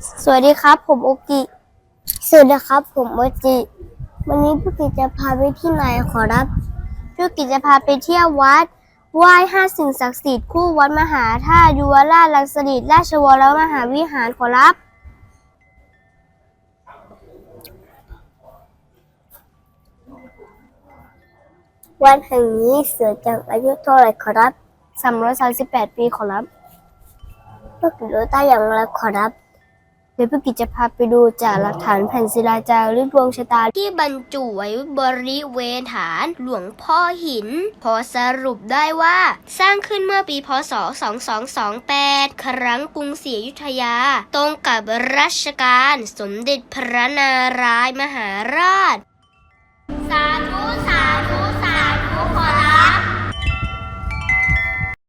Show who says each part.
Speaker 1: สวัสดีครับ ผมโอกิ สวัสดีครับ ผมโอจิ วันนี้พี่กิจจะพาไปที่ไหนขอรับพี่กิจจะพาไปเที่ยววัดไหว้ห้าสิ่งศักดิ์สิทธิ์คู่วัดมหาธาตุยุวราชลังสฤษราชวรมหาวิหารขอรับวัดแห่งนี้เสือจังอายุเท่าไรขอรับ338ปีขอรับเพื่อกิจรู้ใต้อย่างไรขอรับ ดี๋ยวพี่กิจจะพาไปดูจากหลักฐานแผ่นศิลาจารึกดวงชะตาที่บรรจุไว้บริเวณฐานหลวงพ่อหิน พอสรุปได้ว่า สร้างขึ้นเมื่อปีพศ 2228 ครั้งกรุงศรีอยุธยา ตรงกับรัชกาลสมเด็จพระนารายมหาราช